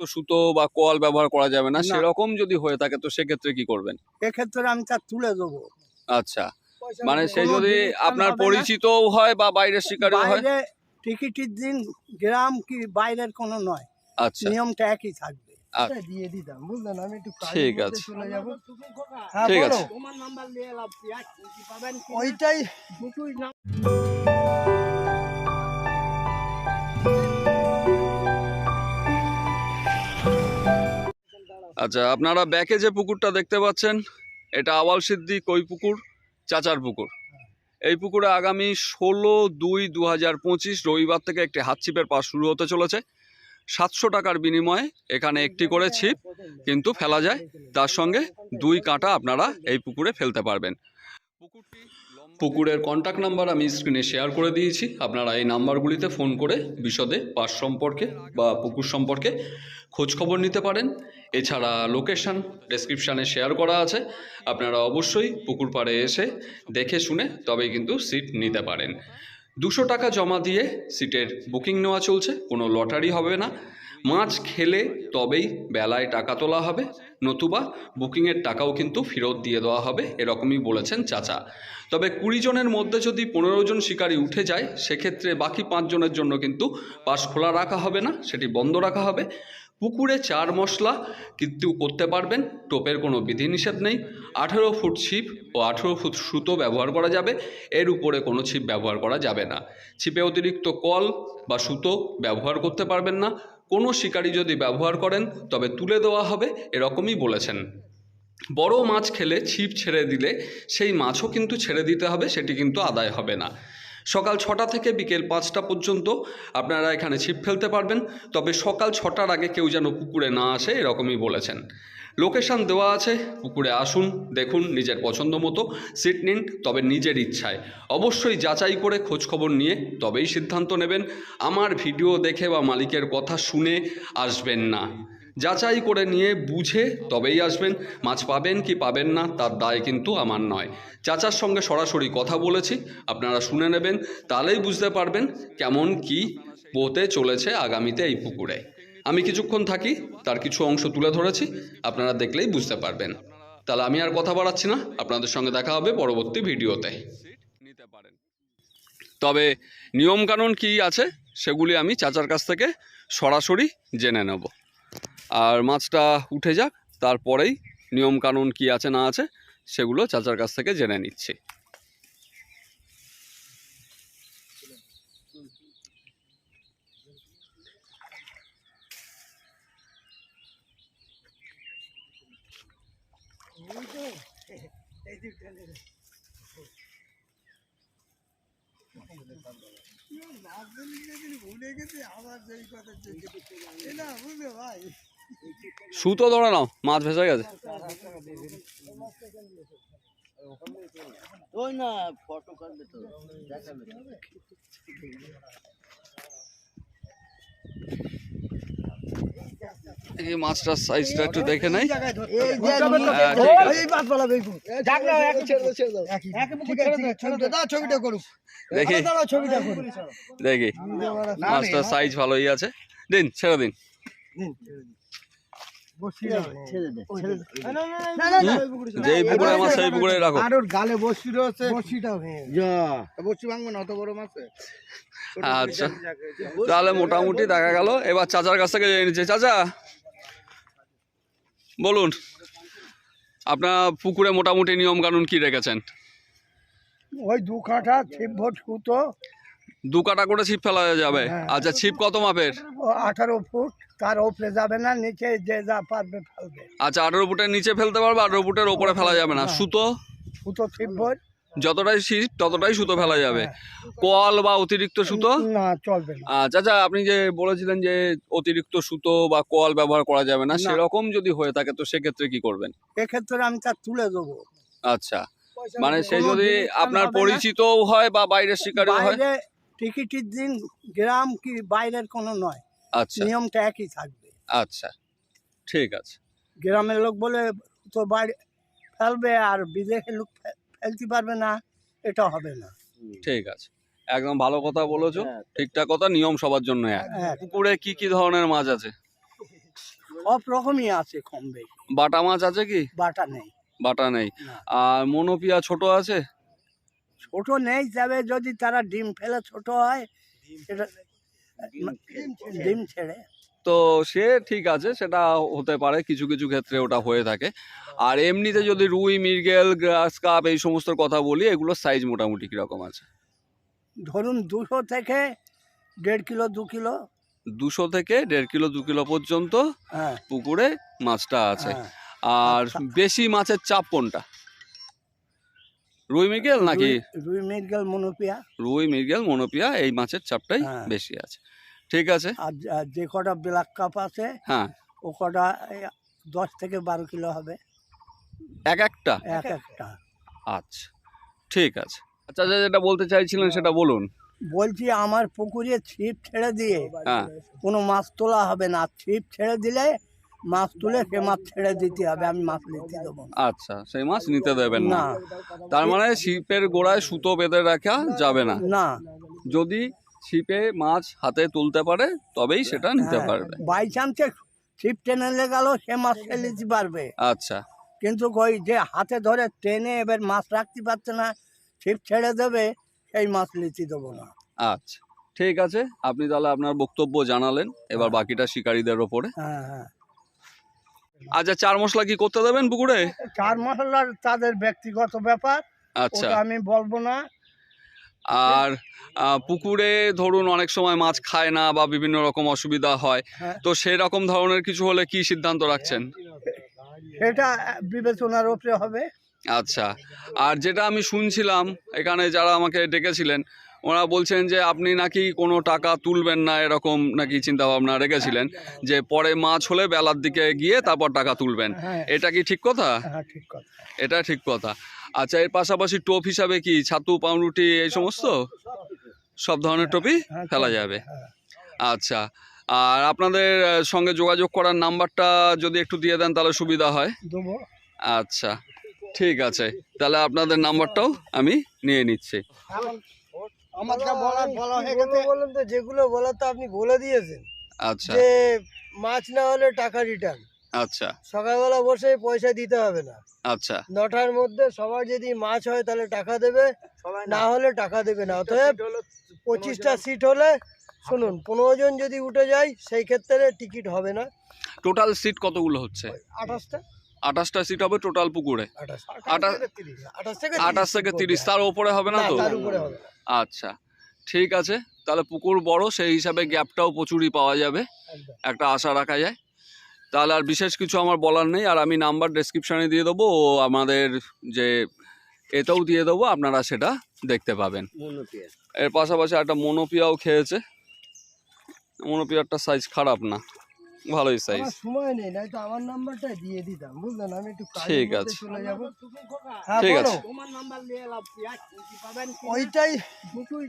তো সুতো বা কল ব্যবহার করা যাবে না। সেরকম যদি হয়ে থাকে তো সেক্ষেত্রে কি করবেন? এক্ষেত্রে আমি তা তুলে দেবো। আচ্ছা। মানে সে যদি আপনার। পরিচিতও হয় বা বাইরের শিকারীও হয়? টিকিটের দিন গ্রাম কি বাইরের কোনো নয়। আচ্ছা। নিয়মটা একই থাকবে। আচ্ছা। দিয়ে দিতাম বুঝলেন? আমি একটু ঠিক আছে। চলে যাব। হ্যাঁ ঠিক আছে। তোমার নাম্বার নিয়ে লাভ কি পাবেন ওইটাই। দুটোই আচ্ছা আপনারা ব্যাকে যে পুকুরটা দেখতে পাচ্ছেন, এটা আওয়াল সিদ্ধি কই পুকুর? চাচার পুকুর। এই পুকুরে আগামী ষোলো দুই দু হাজার পঁচিশ রবিবার থেকে একটি হাত ছিপের পাস শুরু হতে চলেছে। সাতশো টাকার বিনিময়ে এখানে একটি করে ছিপ কিন্তু ফেলা যায়। তার সঙ্গে দুই কাঁটা আপনারা এই পুকুরে ফেলতে পারবেন। পুকুরটি পুকুরের কন্ট্যাক্ট নাম্বার আমি স্ক্রিনে শেয়ার করে দিয়েছি। আপনারা এই নাম্বারগুলিতে ফোন করে বিশদে পাস সম্পর্কে বা পুকুর সম্পর্কে খোঁজখবর নিতে পারেন। এছাড়া লোকেশন ডেসক্রিপশানে শেয়ার করা আছে। আপনারা অবশ্যই পুকুর পাড়ে এসে দেখে শুনে তবেই কিন্তু সিট নিতে পারেন। দুশো টাকা জমা দিয়ে সিটের বুকিং নেওয়া চলছে, কোনো লটারি হবে না। মাছ খেলে তবেই বেলায় টাকা তোলা হবে, নতুবা বুকিংয়ের টাকাও কিন্তু ফেরত দিয়ে দেওয়া হবে, এরকমই বলেছেন চাচা। তবে কুড়ি জনের মধ্যে যদি পনেরো জন শিকারী উঠে যায়, সেক্ষেত্রে বাকি পাঁচজনের জন্য কিন্তু পাশ খোলা রাখা হবে না, সেটি বন্ধ রাখা হবে। পুকুরে চার মশলা, কিন্তু করতে পারবেন, টোপের কোনো বিধিনিষেধ নেই। আঠেরো ফুট ছিপ ও আঠেরো ফুট সুতো ব্যবহার করা যাবে, এর উপরে কোনো ছিপ ব্যবহার করা যাবে না। ছিপে অতিরিক্ত কল বা সুতো ব্যবহার করতে পারবেন না। কোনো শিকারী যদি ব্যবহার করেন, তবে তুলে দেওয়া হবে, এরকমই বলেছেন। বড় মাছ খেলে ছিপ ছেড়ে দিলে, সেই মাছও কিন্তু ছেড়ে দিতে হবে, সেটি কিন্তু আদায় হবে না। সকাল ছটা থেকে বিকেল পাঁচটা পর্যন্ত আপনারা এখানে ছিপ ফেলতে পারবেন। তবে সকাল ছটার আগে কেউ যেন পুকুরে না আসে, এরকমই বলেছেন। লোকেশান দেওয়া আছে, পুকুরে আসুন, দেখুন নিজের পছন্দ মতো, সিট নিন, তবে নিজের ইচ্ছায়। অবশ্যই যাচাই করে খোঁজ খবর নিয়ে তবেই সিদ্ধান্ত নেবেন। আমার ভিডিও দেখে বা মালিকের কথা শুনে আসবেন না। যাচাই করে নিয়ে বুঝে তবেই আসবেন। মাছ পাবেন কি পাবেন না, তার দায় কিন্তু আমার নয়। চাচার সঙ্গে সরাসরি কথা বলেছি, আপনারা শুনে নেবেন, তাহলেই বুঝতে পারবেন কেমন কি পোতে চলেছে আগামীতে এই পুকুরে। আমি কিছুক্ষণ থাকি, তার কিছু অংশ তুলে ধরেছি, আপনারা দেখলেই বুঝতে পারবেন। তাহলে আমি আর কথা বাড়াচ্ছি না, আপনাদের সঙ্গে দেখা হবে পরবর্তী ভিডিওতে। নিতে পারেন তবে নিয়মকানুন কী আছে, সেগুলি আমি চাচার কাছ থেকে সরাসরি জেনে নেব। আর মাছটা উঠে যাক তারপরেই নিয়মকানুন কী আছে না আছে সেগুলো চাচার কাছ থেকে জেনে নিচ্ছি ভুলে গেছি আবার কথা বুঝলে ভাই সুতো ধরে নাও মাছ ভেসে গেছে। ওই না ফটো কাটবে তো দেখাবে এই মাছটার সাইজটা একটু দেখে নেই। এই হ্যাঁ, দেখি। দেখি। মাছটার সাইজ ভালোই আছে। দিন ছেড়ে দিন। আচ্ছা। তাহলে মোটামুটি দেখা গেল। এবার চাচার কাছ থেকে জেনে নিচ্ছে। চাচা বলুন আপনার পুকুরে মোটামুটি নিয়ম কানুন কি রেখেছেন? ওই দু কাঠা ছিপ ভোট সুতো দু কাটা করে ছিপ ফেলা যাবে। হ্যাঁ। আচ্ছা ছিপ কত মাপের? আঠারো ফুট তার ওপরে যাবে না নিচে যে যা পারবে ফেলবে। আচ্ছা আঠেরো ফুটের নিচে ফেলতে পারবে আঠেরো ফুটের ওপরে ফেলা যাবে না। সুতো? সুতো ছিপ যতটাই ছিপ ততটাই সুতো ফেলা যাবে। কল বা অতিরিক্ত সুতো? না চলবে আচ্ছা আচ্ছা আপনি যে বলেছিলেন যে অতিরিক্ত সুতো বা কল ব্যবহার করা যাবে না। সেরকম যদি হয়ে থাকে তো সেক্ষেত্রে কি করবেন? এক্ষেত্রে আমি তা তুলে দেবো। আচ্ছা। মানে সে যদি আপনার পরিচিতও হয় বা বাইরের শিকারও হয়? টিকিটের দিন গ্রাম কি বাইরের কোনো নয়। আচ্ছা। নিয়মটা একই থাকবে। আচ্ছা ঠিক আছে। গ্রামের লোক বলে তো বাড়ি ফেলবে আর বিদেশের লোক ফেলতে পারবে না। এটা হবে না। ঠিক আছে। একদম ভালো কথা বলেছ। ঠিকঠাক কথা নিয়ম সবার জন্য এক। হ্যাঁ। পুকুরে কি কি ধরনের মাছ আছে? সব রকমই আছে কম বেশি। বাটা মাছ আছে কি? বাটা নেই। বাটা নেই। আর মনোপিয়া ছোট আছে? ছোট নেই তবে যদি তারা ডিম ফেলে ছোট হয় সেটা ডিম ছেড়ে? তো সে ঠিক আছে সেটা হতে পারে কিছু কিছু ক্ষেত্রে ওটা হয়ে থাকে। আর এমনিতে যদি রুই মৃগেল গ্রাস কাপ এই সমস্ত কথা বলি এগুলোর সাইজ মোটামুটি কীরকম আছে? ধরুন দুশো থেকে দেড় কিলো দু কিলো। দুশো থেকে দেড় কিলো দু কিলো পর্যন্ত হ্যাঁ। পুকুরে মাছটা আছে। হ্যাঁ। আর আচ্ছা। বেশি মাছের চাপ কোনটা? রুই মৃগেল নাকি? রুই- মৃগেল মনোপিয়া। রুই মৃগেল মনোপিয়া এই মাছের চাপটাই হ্যাঁ। বেশি আছে। ঠিক আছে। আর আর যে কটা ব্ল্যাক কাপ আছে হ্যাঁ। ও কটা দশ থেকে বারো কিলো হবে। এক একটা? এক একটা। আচ্ছা ঠিক আছে। আচ্ছা আচ্ছা, যেটা বলতে চাইছিলেন সেটা বলুন। বলছি আমার পুকুরে ছিপ ছেড়ে দিয়ে হ্যাঁ। কোনো মাছ তোলা হবে না। ছিপ ছেড়ে দিলে মাছ তুলে সে মাছ ছেড়ে দিতে হবে আমি মাছ নিতে দেবো না। আচ্ছা সেই মাছ নিতে দেবেন না। না। তার মানে ছিপের গোড়ায় সুতো বেঁধে রাখা যাবে না। না। যদি ছিপে মাছ হাতে তুলতে পারে তবেই সেটা নিতে হ্যাঁ। পারবে। বাই চান্সে ছিপ টেনে গেল সে মাছ ফেলে দিতে পারবে। আচ্ছা। কিন্তু ওই যে হাতে ধরে টেনে এবার মাছ রাখতে পারছে না ছিপ ছেড়ে দেবে সেই মাছ নিতে দেবো না। আচ্ছা ঠিক আছে। আপনি তাহলে আপনার বক্তব্য জানালেন এবার বাকিটা শিকারীদের ওপরে। হ্যাঁ হ্যাঁ। আচ্ছা চার মশলা কি করতে দেবেন পুকুরে? চার মশলার তাদের ব্যক্তিগত ব্যাপার আচ্ছা। আমি বলব না। আর পুকুরে ধরুন অনেক সময় মাছ খায় না বা বিভিন্ন রকম অসুবিধা হয় হ্যাঁ। তো সেই রকম ধরনের কিছু হলে কি সিদ্ধান্ত রাখছেন? এটা বিবেচনার উপরে হবে। আচ্ছা আর যেটা আমি শুনছিলাম এখানে যারা আমাকে ডেকেছিলেন ওরা বলছেন যে আপনি নাকি কোনো টাকা তুলবেন না এরকম নাকি চিন্তা ভাবনা রেখেছিলেন যে পরে মাছ হলে বেলার দিকে গিয়ে তারপর টাকা তুলবেন। হ্যাঁ। এটা কি ঠিক কথা? হ্যাঁ ঠিক কথা। এটা ঠিক কথা। আচ্ছা এর পাশাপাশি টোপ হিসাবে কি ছাতু পাউরুটি এই সমস্ত? সব ধরনের টোপি হ্যাঁ, ফেলা যাবে। আচ্ছা আর আপনাদের সঙ্গে যোগাযোগ করার নাম্বারটা যদি একটু দিয়ে দেন তাহলে সুবিধা হয়। আচ্ছা ঠিক আছে। তাহলে আপনাদের নাম্বারটাও আমি নিয়ে নিচ্ছি। আমার বলার বলা হয়ে গেছে। বলেন তো যেগুলো বলার তো আপনি বলে দিয়েছেন। আচ্ছা। যে মাছ না হলে টাকা রিটার্ন আচ্ছা। সকালবেলা বসে পয়সা দিতে হবে না। আচ্ছা। নটার মধ্যে সবার যদি মাছ হয় তাহলে টাকা দেবে না। হলে টাকা দেবে না। অতএব পঁচিশটা সিট হলে শুনুন পনেরো জন যদি উঠে যায় সেই ক্ষেত্রে টিকিট হবে না। টোটাল সিট কতগুলো হচ্ছে? আঠাশটা। আঠাশটা সিট হবে টোটাল পুকুরে। আঠাশ। থেকে তিরিশ। তার উপরে হবে না তো? তার উপরে হবে না। আচ্ছা ঠিক আছে। তাহলে পুকুর বড় সেই হিসাবে গ্যাপটাও প্রচুরই পাওয়া যাবে। একটা আশা রাখা যায়। তাহলে আর বিশেষ কিছু আমার বলার নেই। আর আমি নাম্বার ডেসক্রিপশানে দিয়ে দেবো। ও আমাদের যে এটাও দিয়ে দেবো। আপনারা সেটা দেখতে পাবেন। এর পাশাপাশি একটা মনোপিয়াও খেয়েছে। মনোপিয়ারটা সাইজ খারাপ না। ভালোই সাইজ সময় নেই নাই তো আমার নাম্বারটা দিয়ে দিতাম বুঝলেন আমি একটু কাজের ঠিক আছে। চলে যাব হ্যাঁ ঠিক আছে। তোমার নাম্বার নিয়ে লাভ কি? আছে কি পাবেন ওইটাই দুটোই